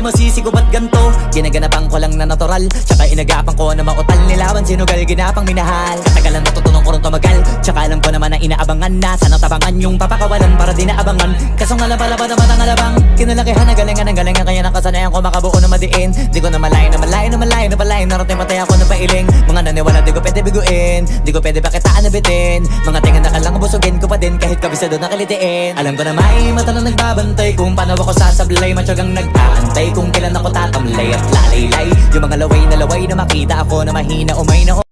ko ba't ganto. Ginaganapan ko lang na natural. Tsaka inagapan ko na mautal. Nilawan sinugal ginapang minahal. Katagalan natutunan ko rin tumagal. Tsaka alam ko naman na inaabangan na. Sana tabangan yung papakawalan para di naabangan Kaso nga lang pala ba naman ang alabang. Kinalakihan na galingan ang galingan Kaya nakasanayan ko makabuo na madiin Di ko na malayo na malayo na malayo na palayo Narating matay ako na pailing. Mga naniwala di ko pwede biguin. Di ko pwede pakitaan na bitin Mga tinga na kalang busugin ko pa din Kahit kabisado na kalitiin. Alam ko na may mata na nagbabantay Kung paano ako sasablay. Matyagang nag-aantay Kung kailan ako tatamlay at lalaylay Yung mga laway na laway na makita ako na mahina umay na